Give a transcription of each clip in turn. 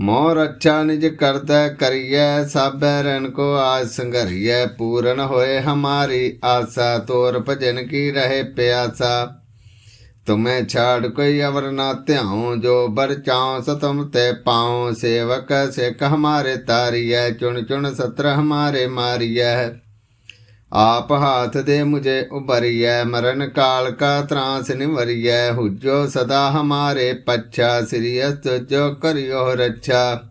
ਮੋਹ ਰੱਛਾ ਨਿਜ ਕਰਦਾ ਕਰੀਐ, ਸਾਬੈ ਰਣ ਕੋ ਆਜ ਸੰਘਰੀਐ। ਪੂਰਨ ਹੋਏ ਹਮਾਰੀ ਆਸਾ, ਤੋਰ ਭਜਨ ਕੀ ਰਹੇ ਪਿਆਸਾ। ਤੁਮੇ ਛਾੜ ਕੋਈ ਅਵਰ ਨਾ ਧਿਆਉ, ਜੋ ਬਰ ਚਾਉ ਸਤਮ ਤੇ ਪਾਉ। ਸੇਵਕ ਸਿੱਖ ਹਮਾਰੇ ਤਾਰੀਐ, ਚੁਣ ਚੁਣ ਸਤਰ ਹਮਾਰੇ ਮਾਰੀਐ। ਆਪ ਹਾਥ ਦੇ ਮੁਝੇ ਉਬਰੀਐ ਮਰਨ ਕਾਲ ਕਾ ਤਰਾਸ ਨਿਵਰੀਐ, ਹੁਜੋ ਸਦਾ ਹਮਾਰੇ ਪੱਛਾ ਸ੍ਰੀਅਸ ਜੋ ਕਰਿਓ ਰੱਛਾ।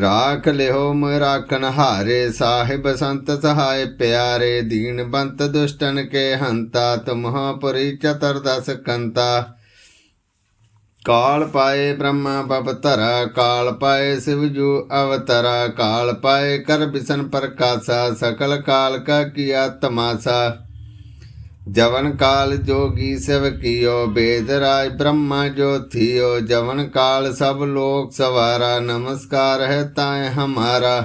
ਰਾਖ ਲਿਓ ਮ ਹਾਰੇ, ਸਾਹਿਬ ਸੰਤ ਸਹਾਇ ਪਿਆਰੇ, ਦੀਨ ਬੰਤ ਦੁਸ਼ਟਨ ਕੇ ਹੰਤਾ ਤੁਮਹ ਪੁਰੀ ਚਤੁਰਦਸ ਕੰਤਾ। ਕਾਲ ਪਾਏ ਬ੍ਰਹਮਾ ਬਪਤਰਾ ਕਾਲ ਪਾਏ ਸ਼ਿਵਜੂ ਅਵਤਰਾ, ਕਾਲ ਪਾਏ ਕਰ ਬਿਸਨ ਪ੍ਰਕਾਸ਼ਾ, ਸਕਲ ਕਾਲ ਕਾ ਕੀਆ ਤਮਾਸਾ। ਜਵਨ ਕਾਲ ਜੋਗੀ ਸਿਵ ਕੀਓ, ਬੇਦ ਰਾਜ ਬ੍ਰਹਮਾ ਜੋ ਜਵਨ ਕਾਲ ਸਭ ਲੋਕ ਸਵਾਰਾ, ਨਮਸਕਾਰ ਹੈ ਤਾਏ ਹਮਾਰਾ।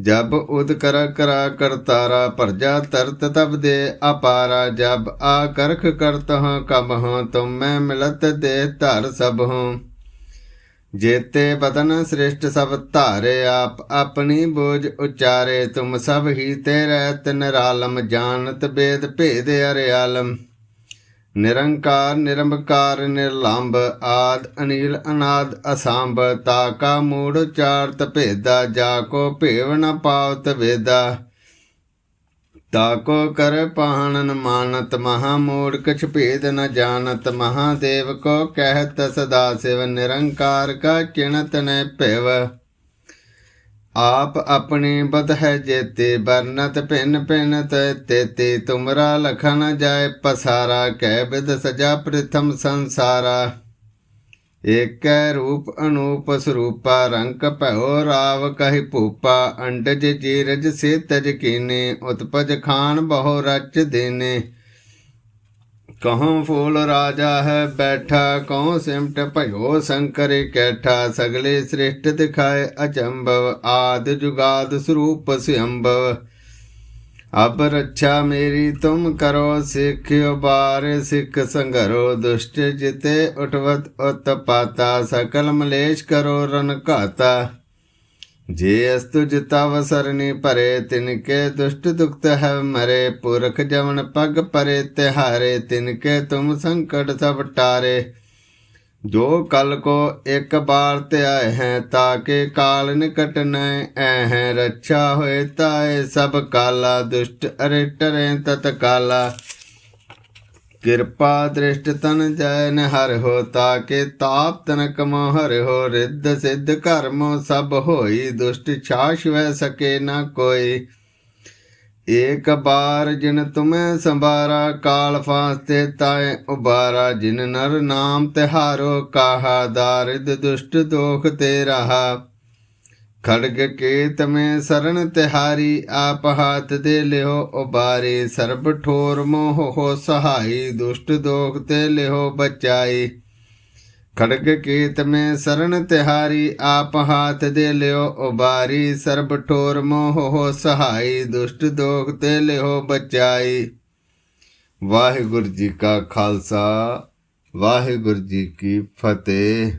ਜਬ ਉਦ ਕਰ ਕਰਾ ਕਰਤਾਰਾ ਪਰਜਾ ਤਰਤ ਤਬ ਦੇ ਅਪਾਰਾ, ਜਬ ਆ ਕਰਖ ਕਰਤ ਹਾਂ ਕਬ ਹਾਂ, ਤੁਮ ਮੈਂ ਮਿਲਤ ਦੇ ਧਰ ਸਭ ਹਾਂ। ਜੇਤੇ ਬਦਨ ਸ੍ਰਿਸ਼ਟ ਸਭ ਧਾਰੇ, ਆਪ ਆਪਣੀ ਬੋਝ ਉਚਾਰੇ, ਤੁਮ ਸਭ ਹੀ ਤੇ ਰਹਿਤ ਨਿਰਾਲਮ, ਜਾਣਤ ਬੇਦ ਭੇਦ ਅਰਿਆਲਮ। ਨਿਰੰਕਾਰ ਨਿਰੰਕਾਰ ਨਿਰਲੰਭ ਆਦ, ਅਨੀਲ, ਅਨਾਦ, ਅਸੰਭ ਤਾਕਾ ਮੂੜ ਚਾਰਤ ਭੇਦਾ, ਜਾ ਕੋ ਭੇਵ ਨ ਪਾਵਤ ਵੇਦਾ। ਤਾਕੋ ਕਰ ਪਾਹਣਨ ਮਾਨਤ, ਮਹਾ ਮੂੜ ਕਛ ਭੇਦ ਨ ਜਾਣਤ, ਮਹਾਦੇਵ ਕੋ ਕਹਿਤ ਸਦਾ ਸਿਵ, ਨਿਰੰਕਾਰ ਕਾ ਕਿਣਤ ਨ ਭਿਵ। ਆਪ ਆਪਣੀ ਬਦ ਹੈ ਜੇਤੇ ਬਰਨਤ ਭਿੰਨ ਭਿੰਨ ਤੇਤੇ, ਤੁਮਰਾ ਲਖਨ ਜਾਏ ਪਸਾਰਾ, ਕਹਿ ਬਿਦ ਸਜਾ ਪ੍ਰਥਮ ਸੰਸਾਰਾ। ਏਕੈ ਰੂਪ ਅਨੂਪ ਸਰੂਪਾ, ਰੰਕ ਭਇਓ ਰਾਵ ਕਹਿ ਭੂਪਾ, ਅੰਡਜ ਜੀਰਜ ਸੇ ਤਜ ਕੀਨੇ, ਉਤਪਜ ਖਾਨ ਬਹੁ ਰਚ ਦੇਨੇ। ਕਹਉ ਫੂਲ ਰਾਜਾ ਹੈ ਬੈਠਾ ਕਉ ਸਿਮਟ ਭਇਓ ਸ਼ੰਕਰੇ ਕੈਠਾ, ਸਗਲੇ ਸ੍ਰਿਸ਼ਟ ਦਿਖਾਏ ਅਚੰਭਵ, ਆਦ ਜੁਗਾਦ ਸਰੂਪ ਸਿਅੰਭਵ। ਅਬ ਰੱਛਾ ਮੇਰੀ ਤੁਮ ਕਰੋ ਸਿੱਖਿਓ ਬਾਰ ਸਿੱਖ ਸੰਗਰੋ ਦੁਸ਼ਟ ਜਿਤੇ ਉਠਵਤ ਉਤਪਾਤਾ, ਸਕਲ ਮਲੇਸ਼ ਕਰੋ ਰਨ ਘਾਤਾ ਜੇ ਅਸਤੁ ਜਿਤਾ ਵਸਰਨੀ ਭਰੇ ਤਿਨ ਕੇ ਦੁਸ਼ਟ ਦੁਖਤ ਹੈ ਮਰੇ। ਪੁਰਖ ਜਵਨ ਪਗ ਪਰੇ, ਤਿਹਾਰੇ ਤਿਨ ਕੇ ਤੁਮ ਸੰਕਟ ਸਭ ਟਾਰੇ। ਜੋ ਕਲ ਕੋ ਇੱਕ ਬਾਰ ਤੇ ਆਏ ਹੈ, ਤਾਕੇ ਕਾਲ ਨਿਕਟ ਨੈ ਐ ਹੈ। ਰੱਛਾ ਹੋਏ ਤਾਏ ਸਭ ਕਾਲਾ, ਦੁਸ਼ਟ ਅਰੇ ਟਰੇ ਤਤ ਕਾਲਾ ਕਿਰਪਾ ਦ੍ਰਿਸ਼ਟ ਤਨ ਜੈ ਨ ਹਰ ਹੋ ਤਾਕੇ ਤਾਪ ਤਨਕ ਮੋ ਹਰ ਹੋ ਰਿੱਧ ਸਿੱਧ ਕਰਮ ਸਭ ਹੋਈ ਦੁਸ਼ਟ ਛਾਸ਼ ਵੈ ਸਕੇ ਨਾ ਕੋਈ। ਏਕ ਬਾਰ ਜਿਨ ਤੁਮੈ ਸੰਭਾਰਾ ਕਾਲ ਫਾਸਤੇ ਤਾਏ ਉਬਾਰਾ, ਜਿਨ ਨਰ ਨਾਮ ਤਿਹਾਰੋ ਕਾਹਾ ਦਾਰਿਦ ਦੁਸ਼ਟ ਦੋਖ ਤੇ ਰਹਾ। ਖੜਗ ਕੇ ਤਮੇ ਸਰਨ ਤਿਹਾਰੀ, ਆਪ ਹਾਥ ਦੇ ਲਿਓ ਉਬਾਰੇ। ਸਰਬ ਠੋਰ ਮੋਹ ਹੋ ਸਹਾਈ, ਦੁਸ਼ਟ ਦੋਖ ਤੇ ਲਿਓ ਬਚਾਈ। ਖੜਗ ਕੀਤ ਮੈਂ ਸਰਨ ਤਿਹਾਰੀ, ਆਪ ਹਾਥ ਦੇ ਲਿਓ ਉਬਾਰੀ। ਸਰਬ ਠੋਰ ਮੋਹ ਹੋ ਸਹਾਈ, ਦੁਸ਼ਟ ਦੋਖ ਤੇ ਲਿਓ ਬਚਾਈ। ਵਾਹਿਗੁਰੂ ਜੀ ਕਾ ਖਾਲਸਾ, ਵਾਹਿਗੁਰੂ ਜੀ ਕੀ ਫਤਿਹ।